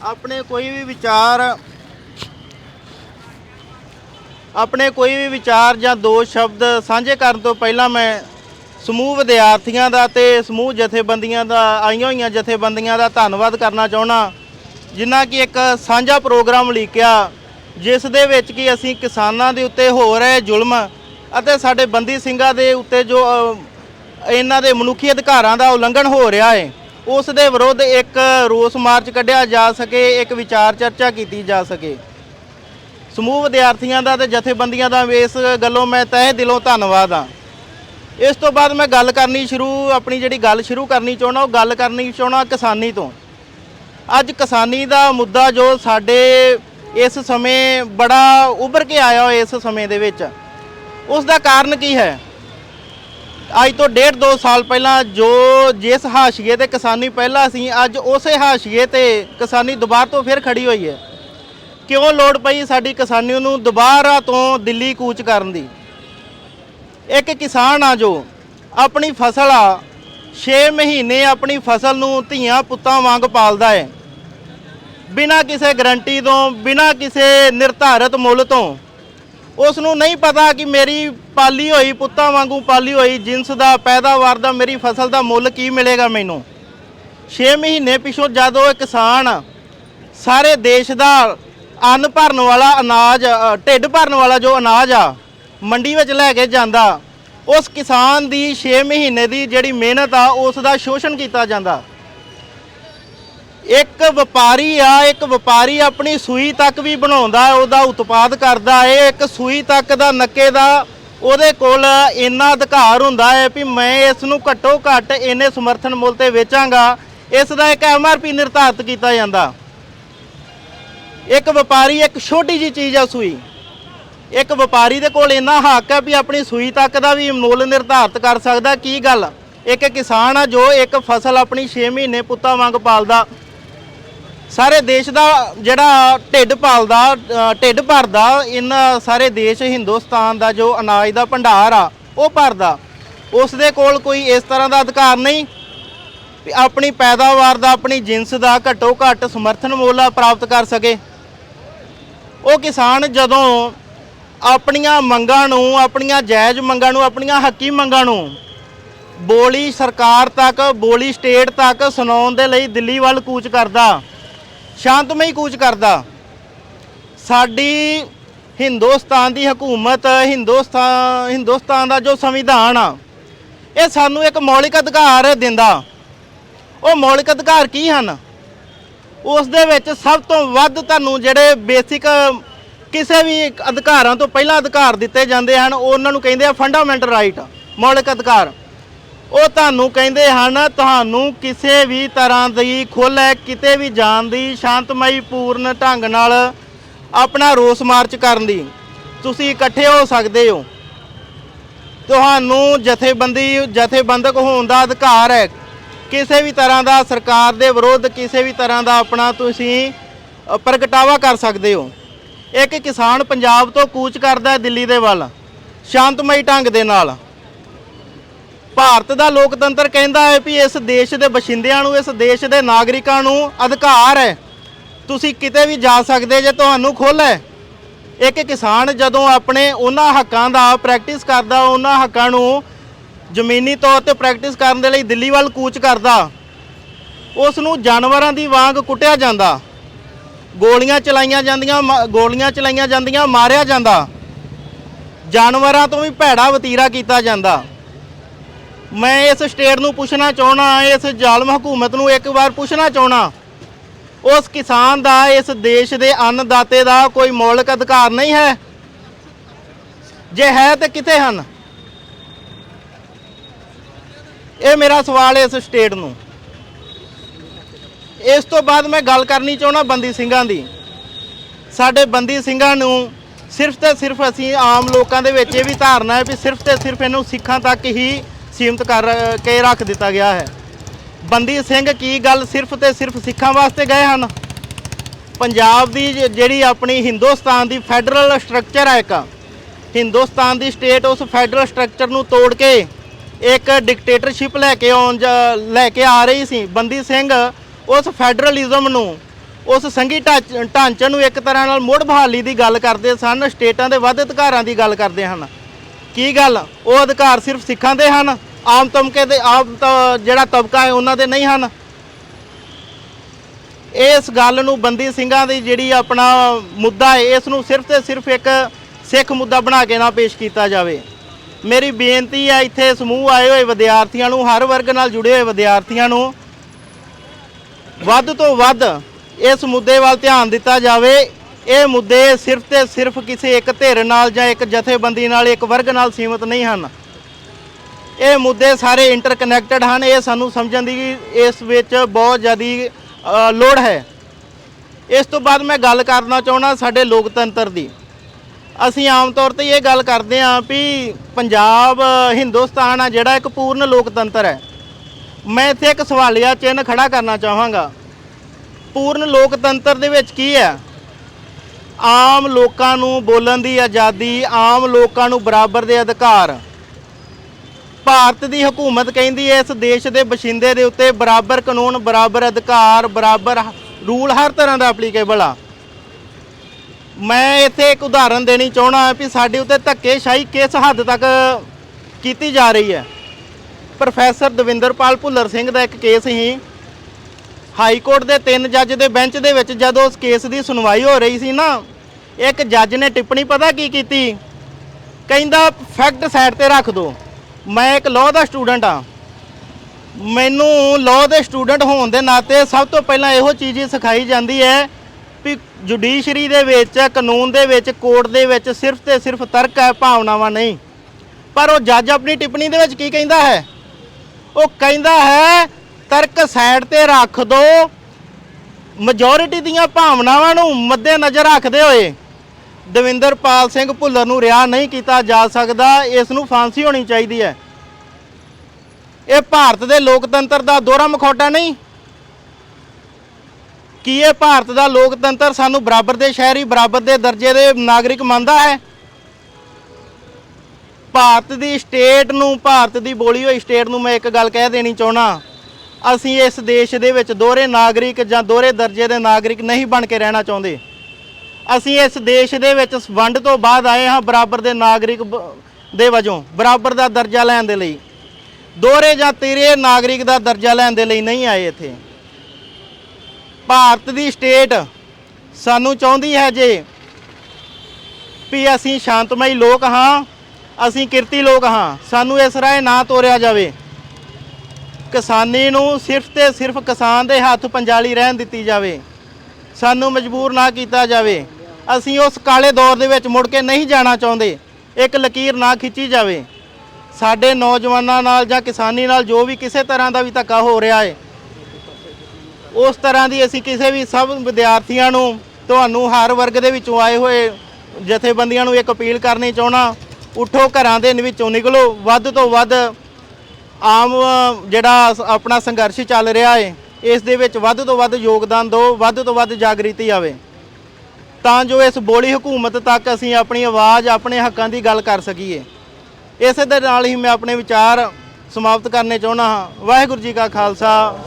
ਆਪਣੇ ਕੋਈ ਵੀ ਵਿਚਾਰ, ਆਪਣੇ ਕੋਈ ਵੀ ਵਿਚਾਰ ਜਾਂ ਦੋ ਸ਼ਬਦ ਸਾਂਝੇ ਕਰਨ ਤੋਂ ਪਹਿਲਾਂ ਮੈਂ ਸਮੂਹ ਵਿਦਿਆਰਥੀਆਂ ਦਾ ਤੇ ਸਮੂਹ ਜਥੇਬੰਦੀਆਂ ਦਾ, ਆਈਆਂ ਹੋਈਆਂ ਜਥੇਬੰਦੀਆਂ ਦਾ ਧੰਨਵਾਦ ਕਰਨਾ ਚਾਹਣਾ ਜਿਨ੍ਹਾਂ ਕਿ ਇੱਕ ਸਾਂਝਾ ਪ੍ਰੋਗਰਾਮ ਲੀਕਿਆ ਜਿਸ ਦੇ ਵਿੱਚ ਕਿ ਅਸੀਂ ਕਿਸਾਨਾਂ ਦੇ ਉੱਤੇ ਹੋ ਰਹੇ ਜ਼ੁਲਮ ਅਤੇ ਸਾਡੇ ਬੰਦੀ ਸਿੰਘਾਂ ਦੇ ਉੱਤੇ ਜੋ ਇਹਨਾਂ ਦੇ ਮਨੁੱਖੀ ਅਧਿਕਾਰਾਂ ਦਾ ਉਲੰਘਣ ਹੋ ਰਿਹਾ ਹੈ। ਉਸ ਦੇ ਵਿਰੁੱਧ ਇੱਕ ਰੋਸ ਮਾਰਚ ਕੱਢਿਆ ਜਾ ਸਕੇ, ਇੱਕ ਵਿਚਾਰ ਚਰਚਾ ਕੀਤੀ ਜਾ ਸਕੇ। ਸਮੂਹ ਵਿਦਿਆਰਥੀਆਂ ਦਾ ਤੇ ਜਥੇਬੰਦੀਆਂ ਦਾ ਇਸ ਗੱਲੋਂ ਮੈਂ ਤਹਿ ਦਿਲੋਂ ਧੰਨਵਾਦ ਹਾਂ। ਇਸ ਤੋਂ ਬਾਅਦ ਮੈਂ ਗੱਲ ਕਰਨੀ ਸ਼ੁਰੂ, ਆਪਣੀ ਜਿਹੜੀ ਗੱਲ ਸ਼ੁਰੂ ਕਰਨੀ ਚਾਹਣਾ ਉਹ ਗੱਲ ਕਰਨੀ ਚਾਹਣਾ ਕਿਸਾਨੀ ਤੋਂ। ਅੱਜ ਕਿਸਾਨੀ ਦਾ ਮੁੱਦਾ ਜੋ ਸਾਡੇ ਇਸ ਸਮੇਂ ਬੜਾ ਉੱਭਰ ਕੇ ਆਇਆ ਹੋਇਆ ਇਸ ਸਮੇਂ ਦੇ ਵਿੱਚ, ਉਸ ਦਾ ਕਾਰਨ ਕੀ ਹੈ? ਅੱਜ ਤੋਂ ਡੇਢ ਦੋ ਸਾਲ ਪਹਿਲਾਂ ਜੋ ਜਿਸ ਹਾਸ਼ੀਏ ਤੇ ਕਿਸਾਨੀ ਪਹਿਲਾਂ ਸੀ, ਅੱਜ ਉਸੇ ਹਾਸ਼ੀਏ ਤੇ ਕਿਸਾਨੀ ਦੁਬਾਰਾ ਤੋਂ ਫਿਰ ਖੜੀ ਹੋਈ ਹੈ। ਕਿਉਂ ਲੋੜ ਪਈ ਸਾਡੀ ਕਿਸਾਨੀ ਨੂੰ ਦੁਬਾਰਾ ਤੋਂ ਦਿੱਲੀ ਕੂਚ ਕਰਨ ਦੀ? ਇੱਕ ਕਿਸਾਨ ਆ ਜੋ ਆਪਣੀ ਫਸਲ ਆ 6 ਮਹੀਨੇ ਆਪਣੀ ਫਸਲ ਨੂੰ ਧੀਆਂ ਪੁੱਤਾਂ ਵਾਂਗ ਪਾਲਦਾ ਹੈ। ਬਿਨਾਂ ਕਿਸੇ ਗਰੰਟੀ ਤੋਂ, ਬਿਨਾਂ ਕਿਸੇ ਨਿਰਧਾਰਤ ਮੁੱਲ ਤੋਂ ਉਸ ਨੂੰ ਨਹੀਂ ਪਤਾ ਕਿ ਮੇਰੀ ਪਾਲੀ ਹੋਈ, ਪੁੱਤਾਂ ਵਾਂਗੂ ਪਾਲੀ ਹੋਈ, ਜਿੰਸ ਦਾ ਪੈਦਾਵਾਰ ਦਾ, ਮੇਰੀ ਫਸਲ ਦਾ ਮੁੱਲ ਕੀ ਮਿਲੇਗਾ ਮੈਨੂੰ? 6 ਮਹੀਨੇ ਪਿਛੋਂ ਜਦੋਂ ਇਹ ਕਿਸਾਨ, ਸਾਰੇ ਦੇਸ਼ ਦਾ ਅੰਨ ਭਰਨ ਵਾਲਾ ਅਨਾਜ ਢਿੱਡ ਭਰਨ ਵਾਲਾ ਜੋ ਅਨਾਜ ਆ, ਮੰਡੀ ਵਿੱਚ ਲੈ ਕੇ ਜਾਂਦਾ, ਉਸ ਕਿਸਾਨ ਦੀ 6 ਮਹੀਨੇ ਦੀ ਜਿਹੜੀ ਮਿਹਨਤ ਆ, ਉਸ ਦਾ ਸ਼ੋਸ਼ਣ ਕੀਤਾ ਜਾਂਦਾ। ਇੱਕ ਵਪਾਰੀ ਆ ਇੱਕ ਵਪਾਰੀ ਆਪਣੀ ਸੂਈ ਤੱਕ ਵੀ ਬਣਾਉਂਦਾ ਹੈ, ਉਹਦਾ ਉਤਪਾਦ ਕਰਦਾ ਹੈ। ਇੱਕ ਸੂਈ ਤੱਕ ਦਾ ਨੱਕੇ ਦਾ ਉਹਦੇ ਕੋਲ ਇੰਨਾ ਅਧਿਕਾਰ ਹੁੰਦਾ ਹੈ ਵੀ ਮੈਂ ਇਸ ਨੂੰ ਘੱਟੋ ਘੱਟ ਇੰਨੇ ਸਮਰਥਨ ਮੁੱਲ ਤੇ ਵੇਚਾਂਗਾ ਇਸ ਦਾ ਇੱਕ ਐਮਆਰਪੀ ਨਿਰਧਾਰਤ ਕੀਤਾ ਜਾਂਦਾ। ਇੱਕ ਵਪਾਰੀ ਇੱਕ ਛੋਟੀ ਜੀ ਚੀਜ਼ ਆ ਸੂਈ। ਇੱਕ ਵਪਾਰੀ ਦੇ ਕੋਲ ਇੰਨਾ ਹੱਕ ਹੈ ਵੀ ਆਪਣੀ ਸੂਈ ਤੱਕ ਦਾ ਵੀ ਮੁੱਲ ਨਿਰਧਾਰਤ ਕਰ ਸਕਦਾ ਕੀ ਗੱਲ? ਇੱਕ ਕਿਸਾਨ ਆ ਜੋ ਇੱਕ ਫਸਲ ਆਪਣੀ 6 ਮਹੀਨੇ ਪੁੱਤਾਂ ਵਾਂਗ ਪਾਲਦਾ ਸਾਰੇ ਦੇਸ਼ ਦਾ ਜਿਹੜਾ ਢਿੱਡ ਪਾਲਦਾ ਢਿੱਡ ਭਰਦਾ ਇਹਨਾਂ ਸਾਰੇ ਦੇਸ਼ ਹਿੰਦੁਸਤਾਨ ਦਾ ਜੋ ਅਨਾਜ ਦਾ ਭੰਡਾਰ ਆ, ਉਹ ਭਰਦਾ। ਉਸ ਦੇ ਕੋਲ ਕੋਈ ਇਸ ਤਰ੍ਹਾਂ ਦਾ ਅਧਿਕਾਰ ਨਹੀਂ ਵੀ ਆਪਣੀ ਪੈਦਾਵਾਰ ਦਾ, ਆਪਣੀ ਜਿੰਸ ਦਾ ਘੱਟੋ ਘੱਟ ਸਮਰਥਨ ਮੁੱਲ ਪ੍ਰਾਪਤ ਕਰ ਸਕੇ। ਉਹ ਕਿਸਾਨ ਜਦੋਂ ਆਪਣੀਆਂ ਮੰਗਾਂ ਨੂੰ, ਆਪਣੀਆਂ ਜਾਇਜ਼ ਮੰਗਾਂ ਨੂੰ, ਆਪਣੀਆਂ ਹੱਕੀ ਮੰਗਾਂ ਨੂੰ ਬੋਲੀ ਸਰਕਾਰ ਤੱਕ, ਬੋਲੀ ਸਟੇਟ ਤੱਕ ਸੁਣਾਉਣ ਦੇ ਲਈ ਦਿੱਲੀ ਵੱਲ ਕੂਚ ਕਰਦਾ। ਸ਼ਾਂਤਮਈ ਕੂਚ ਕਰਦਾ। ਸਾਡੀ ਹਿੰਦੁਸਤਾਨ ਦੀ ਹਕੂਮਤ ਹਿੰਦੁਸਤਾਨ ਹਿੰਦੁਸਤਾਨ ਦਾ ਜੋ ਸੰਵਿਧਾਨ ਆ, ਇਹ ਸਾਨੂੰ ਇੱਕ ਮੌਲਿਕ ਅਧਿਕਾਰ ਦਿੰਦਾ। ਉਹ ਮੌਲਿਕ ਅਧਿਕਾਰ ਕੀ ਹਨ? ਉਸ ਦੇ ਵਿੱਚ ਸਭ ਤੋਂ ਵੱਧ ਤੁਹਾਨੂੰ ਜਿਹੜੇ ਬੇਸਿਕ ਕਿਸੇ ਵੀ ਅਧਿਕਾਰਾਂ ਤੋਂ ਪਹਿਲਾਂ ਅਧਿਕਾਰ ਦਿੱਤੇ ਜਾਂਦੇ ਹਨ ਉਹਨਾਂ ਨੂੰ ਕਹਿੰਦੇ ਆ ਫੰਡਾਮੈਂਟਲ ਰਾਈਟ ਮੌਲਿਕ ਅਧਿਕਾਰ। ਉਹ ਤੁਹਾਨੂੰ ਕਹਿੰਦੇ ਹਨ, ਤੁਹਾਨੂੰ ਕਿਸੇ ਵੀ ਤਰ੍ਹਾਂ ਦੀ ਖੁੱਲ੍ਹ ਹੈ, ਕਿਤੇ ਵੀ ਜਾਣ ਦੀ ਸ਼ਾਂਤਮਈ ਪੂਰਨ ਢੰਗ ਨਾਲ ਆਪਣਾ ਰੋਸ ਮਾਰਚ ਕਰਨ ਦੀ। ਤੁਸੀਂ ਇਕੱਠੇ ਹੋ ਸਕਦੇ ਹੋ। ਤੁਹਾਨੂੰ ਜਥੇਬੰਦੀ, ਜਥੇਬੰਦਕ ਹੋਣ ਦਾ ਅਧਿਕਾਰ ਹੈ। ਕਿਸੇ ਵੀ ਤਰ੍ਹਾਂ ਦਾ ਸਰਕਾਰ ਦੇ ਵਿਰੁੱਧ, ਕਿਸੇ ਵੀ ਤਰ੍ਹਾਂ ਦਾ ਆਪਣਾ ਤੁਸੀਂ ਪ੍ਰਗਟਾਵਾ ਕਰ ਸਕਦੇ ਹੋ। ਇੱਕ ਕਿਸਾਨ ਪੰਜਾਬ ਤੋਂ ਕੂਚ ਕਰਦਾ ਦਿੱਲੀ ਦੇ ਵੱਲ, ਸ਼ਾਂਤਮਈ ਢੰਗ ਦੇ ਨਾਲ। ਭਾਰਤ ਦਾ ਲੋਕਤੰਤਰ ਕਹਿੰਦਾ ਹੈ ਵੀ ਇਸ ਦੇਸ਼ ਦੇ ਵਸਿੰਦਿਆਂ ਨੂੰ, ਇਸ ਦੇਸ਼ ਦੇ ਨਾਗਰਿਕਾਂ ਨੂੰ ਅਧਿਕਾਰ ਹੈ। ਤੁਸੀਂ ਕਿਤੇ ਵੀ ਜਾ ਸਕਦੇ ਜੇ ਤੁਹਾਨੂੰ ਖੁੱਲ੍ਹ ਹੈ। ਇੱਕ ਕਿਸਾਨ ਜਦੋਂ ਆਪਣੇ ਉਹਨਾਂ ਹੱਕਾਂ ਦਾ ਪ੍ਰੈਕਟਿਸ ਕਰਦਾ, ਉਹਨਾਂ ਹੱਕਾਂ ਨੂੰ ਜ਼ਮੀਨੀ ਤੌਰ ਤੇ ਪ੍ਰੈਕਟਿਸ ਕਰਨ ਦੇ ਲਈ ਦਿੱਲੀ ਵੱਲ ਕੂਚ ਕਰਦਾ, ਉਸ ਨੂੰ ਜਾਨਵਰਾਂ ਦੀ ਵਾਂਗ ਕੁੱਟਿਆ ਜਾਂਦਾ, ਗੋਲੀਆਂ ਚਲਾਈਆਂ ਜਾਂਦੀਆਂ, ਮ- ਗੋਲੀਆਂ ਚਲਾਈਆਂ ਜਾਂਦੀਆਂ, ਮਾਰਿਆ ਜਾਂਦਾ, ਜਾਨਵਰਾਂ ਤੋਂ ਵੀ ਭੈੜਾ ਵਤੀਰਾ ਕੀਤਾ ਜਾਂਦਾ। ਮੈਂ ਇਸ ਸਟੇਟ ਨੂੰ ਪੁੱਛਣਾ ਚਾਹਣਾ ਇਸ ਜ਼ਾਲਮ ਹਕੂਮਤ ਨੂੰ ਇੱਕ ਵਾਰ ਪੁੱਛਣਾ ਚਾਹਣਾ ਉਸ ਕਿਸਾਨ ਦਾ, ਇਸ ਦੇਸ਼ ਦੇ ਅੰਨਦਾਤੇ ਦਾ ਕੋਈ ਮੌਲਿਕ ਅਧਿਕਾਰ ਨਹੀਂ ਹੈ? ਜੇ ਹੈ ਤਾਂ ਕਿੱਥੇ ਹਨ? ਇਹ ਮੇਰਾ ਸਵਾਲ ਹੈ ਇਸ ਸਟੇਟ ਨੂੰ। ਇਸ ਤੋਂ ਬਾਅਦ ਮੈਂ ਗੱਲ ਕਰਨੀ ਚਾਹਣਾ ਬੰਦੀ ਸਿੰਘਾਂ ਦੀ। ਸਾਡੇ ਬੰਦੀ ਸਿੰਘਾਂ ਨੂੰ ਸਿਰਫ ਤੇ ਸਿਰਫ ਅਸੀਂ ਆਮ ਲੋਕਾਂ ਦੇ ਵਿੱਚ ਇਹ ਵੀ ਧਾਰਨਾ ਹੈ ਵੀ ਸਿਰਫ ਤੇ ਸਿਰਫ ਇਹਨੂੰ ਸਿੱਖਾਂ ਤੱਕ ਹੀ ਸੀਮਤ ਕਰ, ਕੇ ਰੱਖ ਦਿੱਤਾ ਗਿਆ ਹੈ। ਬੰਦੀ ਸਿੰਘ ਕੀ ਗੱਲ ਸਿਰਫ ਤੇ ਸਿਰਫ ਸਿੱਖਾਂ ਵਾਸਤੇ ਗਏ ਹਨ? ਪੰਜਾਬ ਦੀ ਜ- ਜਿਹੜੀ ਆਪਣੀ ਹਿੰਦੁਸਤਾਨ ਦੀ ਫੈਡਰਲ ਸਟਰਕਚਰ ਹੈ ਇੱਕ, ਹਿੰਦੁਸਤਾਨ ਦੀ ਸਟੇਟ ਉਸ ਫੈਡਰਲ ਸਟਰਕਚਰ ਨੂੰ ਤੋੜ ਕੇ ਇੱਕ ਡਿਕਟੇਟਰਸ਼ਿਪ ਲੈ ਕੇ ਆਉਣ ਜਾ- ਲੈ ਕੇ ਆ ਰਹੀ ਸੀ। ਬੰਦੀ ਸਿੰਘ ਉਸ ਫੈਡਰਲਿਜ਼ਮ ਨੂੰ, ਉਸ ਸੰਘੀ ਢਾਂਚ- ਢਾਂਚੇ ਨੂੰ ਇੱਕ ਤਰ੍ਹਾਂ ਨਾਲ ਮੁੜ ਬਹਾਲੀ ਦੀ ਗੱਲ ਕਰਦੇ ਸਨ, ਸਟੇਟਾਂ ਦੇ ਵੱਧ ਅਧਿਕਾਰਾਂ ਦੀ ਗੱਲ ਕਰਦੇ ਹਨ। ਕੀ ਗੱਲ? ਉਹ ਅਧਿਕਾਰ ਸਿਰਫ ਸਿੱਖਾਂ ਦੇ ਹਨ? ਆਮ ਤਬਕੇ ਦੇ, ਆਮ ਤ- ਜਿਹੜਾ ਤਬਕਾ ਹੈ ਉਹਨਾਂ ਦੇ ਨਹੀਂ ਹਨ। ਇਸ ਗੱਲ ਨੂੰ ਬੰਦੀ ਸਿੰਘਾਂ ਦੀ ਜਿਹੜੀ ਆਪਣਾ ਮੁੱਦਾ ਹੈ, ਇਸ ਨੂੰ ਸਿਰਫ ਤੇ ਸਿਰਫ ਇੱਕ ਸਿੱਖ ਮੁੱਦਾ ਬਣਾ ਕੇ ਨਾ ਪੇਸ਼ ਕੀਤਾ ਜਾਵੇ। ਮੇਰੀ ਬੇਨਤੀ ਹੈ, ਇੱਥੇ ਸਮੂਹ ਆਏ ਹੋਏ ਵਿਦਿਆਰਥੀਆਂ ਨੂੰ, ਹਰ ਵਰਗ ਨਾਲ ਜੁੜੇ ਹੋਏ ਵਿਦਿਆਰਥੀਆਂ ਨੂੰ, ਵੱਧ ਤੋਂ ਵੱਧ ਇਸ ਮੁੱਦੇ ਵੱਲ ਧਿਆਨ ਦਿੱਤਾ ਜਾਵੇ। ਇਹ ਮੁੱਦੇ ਸਿਰਫ ਤੇ ਸਿਰਫ ਕਿਸੇ ਇੱਕ ਧਿਰ ਨਾਲ ਜਾਂ ਇੱਕ ਜਥੇਬੰਦੀ ਨਾਲ, ਇੱਕ ਵਰਗ ਨਾਲ ਸੀਮਿਤ ਨਹੀਂ ਹਨ। ਇਹ ਮੁੱਦੇ ਸਾਰੇ ਇੰਟਰਕਨੈਕਟਡ ਹਨ, ਇਹ ਸਾਨੂੰ ਸਮਝਣ ਦੀ ਇਸ ਵਿੱਚ ਬਹੁਤ ਜ਼ਿਆਦਾ ਲੋੜ ਹੈ। ਇਸ ਤੋਂ ਬਾਅਦ ਮੈਂ ਗੱਲ ਕਰਨਾ ਚਾਹੁੰਦਾ ਸਾਡੇ ਲੋਕਤੰਤਰ ਦੀ। ਅਸੀਂ ਆਮ ਤੌਰ ਤੇ ਇਹ ਗੱਲ ਕਰਦੇ ਹਾਂ ਵੀ ਪੰਜਾਬ, ਹਿੰਦੁਸਤਾਨ ਆ, ਜਿਹੜਾ ਇੱਕ ਪੂਰਨ ਲੋਕਤੰਤਰ ਹੈ। ਮੈਂ ਇੱਥੇ ਇੱਕ ਸਵਾਲੀਆ ਚਿੰਨ੍ਹ ਖੜਾ ਕਰਨਾ ਚਾਹਾਂਗਾ। ਪੂਰਨ ਲੋਕਤੰਤਰ ਦੇ ਵਿੱਚ ਕੀ ਹੈ? ਆਮ ਲੋਕਾਂ ਨੂੰ ਬੋਲਣ ਦੀ ਆਜ਼ਾਦੀ, ਆਮ ਲੋਕਾਂ ਨੂੰ ਬਰਾਬਰ ਦੇ ਅਧਿਕਾਰ ਭਾਰਤ ਦੀ ਹਕੂਮਤ ਕਹਿੰਦੀ ਹੈ, ਇਸ ਦੇਸ਼ ਦੇ ਬਸ਼ਿੰਦੇ ਦੇ ਉੱਤੇ ਬਰਾਬਰ ਕਾਨੂੰਨ, ਬਰਾਬਰ ਅਧਿਕਾਰ, ਬਰਾਬਰ ਰੂਲ ਹਰ ਤਰ੍ਹਾਂ ਦਾ ਐਪਲੀਕੇਬਲ ਆ। ਮੈਂ ਇੱਥੇ ਇੱਕ ਉਦਾਹਰਨ ਦੇਣੀ ਚਾਹਣਾ ਵੀ ਸਾਡੇ ਉੱਤੇ ਧੱਕੇਸ਼ਾਹੀ ਕਿਸ ਹੱਦ ਤੱਕ ਕੀਤੀ ਜਾ ਰਹੀ ਹੈ। ਪ੍ਰੋਫੈਸਰ ਦਵਿੰਦਰਪਾਲ ਭੁੱਲਰ ਸਿੰਘ ਦਾ ਇੱਕ ਕੇਸ ਸੀ। ਹਾਈ ਕੋਰਟ ਦੇ ਤਿੰਨ ਜੱਜ ਦੇ ਬੈਂਚ ਦੇ ਵਿੱਚ ਜਦੋਂ ਉਸ ਕੇਸ ਦੀ ਸੁਣਵਾਈ ਹੋ ਰਹੀ ਸੀ ਨਾ, ਇੱਕ ਜੱਜ ਨੇ ਟਿੱਪਣੀ ਪਤਾ ਕੀ ਕੀਤੀ? ਕਹਿੰਦਾ, ਫੈਕਟ ਸਾਈਡ ਤੇ ਰੱਖ ਦਿਓ ਮੈਂ ਇੱਕ ਲਾਅ ਦਾ ਸਟੂਡੈਂਟ ਆ ਮੈਨੂੰ ਲਾਅ ਦੇ ਸਟੂਡੈਂਟ ਹੋਣ ਦੇ ਨਾਤੇ ਸਭ ਤੋਂ ਪਹਿਲਾਂ ਇਹੋ ਚੀਜ਼ ਹੀ ਸਿਖਾਈ ਜਾਂਦੀ ਹੈ ਵੀ ਜੁਡੀਸ਼ਰੀ ਦੇ ਵਿੱਚ, ਕਾਨੂੰਨ ਦੇ ਵਿੱਚ ਕੋਰਟ ਦੇ ਵਿੱਚ ਸਿਰਫ ਤੇ ਸਿਰਫ ਤਰਕ ਹੈ, ਭਾਵਨਾਵਾਂ ਨਹੀਂ। ਪਰ ਉਹ ਜੱਜ ਆਪਣੀ ਟਿੱਪਣੀ ਦੇ ਵਿੱਚ ਕੀ ਕਹਿੰਦਾ ਹੈ? ਉਹ ਕਹਿੰਦਾ ਹੈ, ਤਰਕ ਸਾਈਡ ਤੇ ਰੱਖ ਦੋ। ਮੈਜੋਰਿਟੀ ਦੀਆਂ ਭਾਵਨਾਵਾਂ ਨੂੰ ਮੱਦੇ ਨਜ਼ਰ ਰੱਖਦੇ ਹੋਏ ਦਵਿੰਦਰਪਾਲ ਸਿੰਘ ਭੁੱਲਰ ਨੂੰ ਰਿਹਾ ਨਹੀਂ ਕੀਤਾ ਜਾ ਸਕਦਾ, ਇਸ ਨੂੰ ਫਾਂਸੀ ਹੋਣੀ ਚਾਹੀਦੀ ਹੈ। ਇਹ ਭਾਰਤ ਦੇ ਲੋਕਤੰਤਰ ਦਾ ਦੋਹਰਾ ਮਖੌਟਾ ਨਹੀਂ। ਕੀ ਇਹ ਭਾਰਤ ਦਾ ਲੋਕਤੰਤਰ ਸਾਨੂੰ ਬਰਾਬਰ ਦੇ ਸ਼ਹਿਰੀ, ਬਰਾਬਰ ਦੇ ਦਰਜੇ ਦੇ ਨਾਗਰਿਕ ਮੰਨਦਾ ਹੈ? ਭਾਰਤ ਦੀ ਸਟੇਟ ਨੂੰ, ਭਾਰਤ ਦੀ ਬੋਲੀ ਹੋਈ ਸਟੇਟ ਨੂੰ ਮੈਂ ਇੱਕ ਗੱਲ ਕਹਿ ਦੇਣੀ ਚਾਹਣਾ ਅਸੀਂ ਇਸ ਦੇਸ਼ ਦੇ ਵਿੱਚ ਦੋਹਰੇ ਨਾਗਰਿਕ ਜਾਂ ਦੋਹਰੇ ਦਰਜੇ ਦੇ ਨਾਗਰਿਕ ਨਹੀਂ ਬਣ ਕੇ ਰਹਿਣਾ ਚਾਹੁੰਦੇ। ਅਸੀਂ ਇਸ ਦੇਸ਼ ਦੇ ਵਿੱਚ ਵੰਡ ਤੋਂ ਬਾਅਦ ਆਏ ਹਾਂ ਬਰਾਬਰ ਦੇ ਨਾਗਰਿਕ ਦੇ ਵਜੋਂ, ਬਰਾਬਰ ਦਾ ਦਰਜਾ ਲੈਣ ਦੇ ਲਈ। ਦੋਹਰੇ ਜਾਂ ਤੀਰੇ ਨਾਗਰਿਕ ਦਾ ਦਰਜਾ ਲੈਣ ਦੇ ਲਈ ਨਹੀਂ ਆਏ ਇੱਥੇ। ਭਾਰਤ ਦੀ ਸਟੇਟ ਸਾਨੂੰ ਚਾਹੁੰਦੀ ਹੈ ਜੇ ਵੀ ਅਸੀਂ ਸ਼ਾਂਤਮਈ ਲੋਕ ਹਾਂ, ਅਸੀਂ ਕਿਰਤੀ ਲੋਕ ਹਾਂ, ਸਾਨੂੰ ਇਸ ਰਾਏ ਨਾ ਤੋਰਿਆ ਜਾਵੇ। ਕਿਸਾਨੀ ਨੂੰ ਸਿਰਫ ਤੇ ਸਿਰਫ ਕਿਸਾਨ ਦੇ ਹੱਥ ਪੰਜਾਲੀ ਰਹਿਣ ਦਿੱਤੀ ਜਾਵੇ। ਸਾਨੂੰ ਮਜਬੂਰ ਨਾ ਕੀਤਾ ਜਾਵੇ। ਅਸੀਂ ਉਸ ਕਾਲੇ ਦੌਰ ਦੇ ਵਿੱਚ ਮੁੜ ਕੇ ਨਹੀਂ ਜਾਣਾ ਚਾਹੁੰਦੇ। ਇੱਕ ਲਕੀਰ ਨਾ ਖਿੱਚੀ ਜਾਵੇ। ਸਾਡੇ ਨੌਜਵਾਨਾਂ ਨਾਲ ਜਾਂ ਕਿਸਾਨੀ ਨਾਲ ਜੋ ਵੀ ਕਿਸੇ ਤਰ੍ਹਾਂ ਦਾ ਵੀ ਧੱਕਾ ਹੋ ਰਿਹਾ ਹੈ, ਉਸ ਤਰ੍ਹਾਂ ਦੀ ਅਸੀਂ ਕਿਸੇ ਵੀ ਸਭ ਵਿਦਿਆਰਥੀਆਂ ਨੂੰ ਤੁਹਾਨੂੰ ਹਰ ਵਰਗ ਦੇ ਵਿੱਚੋਂ ਆਏ ਹੋਏ ਜਥੇਬੰਦੀਆਂ ਨੂੰ ਇੱਕ ਅਪੀਲ ਕਰਨੀ ਚਾਹਣਾ ਉਠੋ ਘਰਾਂ ਦੇ ਵਿੱਚੋਂ ਨਿਕਲੋ। ਵੱਧ ਤੋਂ ਵੱਧ ਆਮ, ਜਿਹੜਾ ਆਪਣਾ ਸੰਘਰਸ਼ ਚੱਲ ਰਿਹਾ ਹੈ, ਇਸ ਦੇ ਵਿੱਚ ਵੱਧ ਤੋਂ ਵੱਧ ਯੋਗਦਾਨ ਦਿਓ, ਵੱਧ ਤੋਂ ਵੱਧ ਜਾਗ੍ਰਿਤੀ ਆਵੇ। ਤਾਂ ਜੋ ਇਸ ਬੋਲੀ ਹਕੂਮਤ ਤੱਕ ਅਸੀਂ ਆਪਣੀ ਆਵਾਜ਼, ਆਪਣੇ ਹੱਕਾਂ ਦੀ ਗੱਲ ਕਰ ਸਕੀਏ। ਇਸੇ ਦੇ ਨਾਲ ਹੀ ਮੈਂ ਆਪਣੇ ਵਿਚਾਰ ਸਮਾਪਤ ਕਰਨੇ ਚਾਹੁੰਦਾ ਹਾਂ। ਵਾਹਿਗੁਰੂ ਜੀ ਕਾ ਖਾਲਸਾ।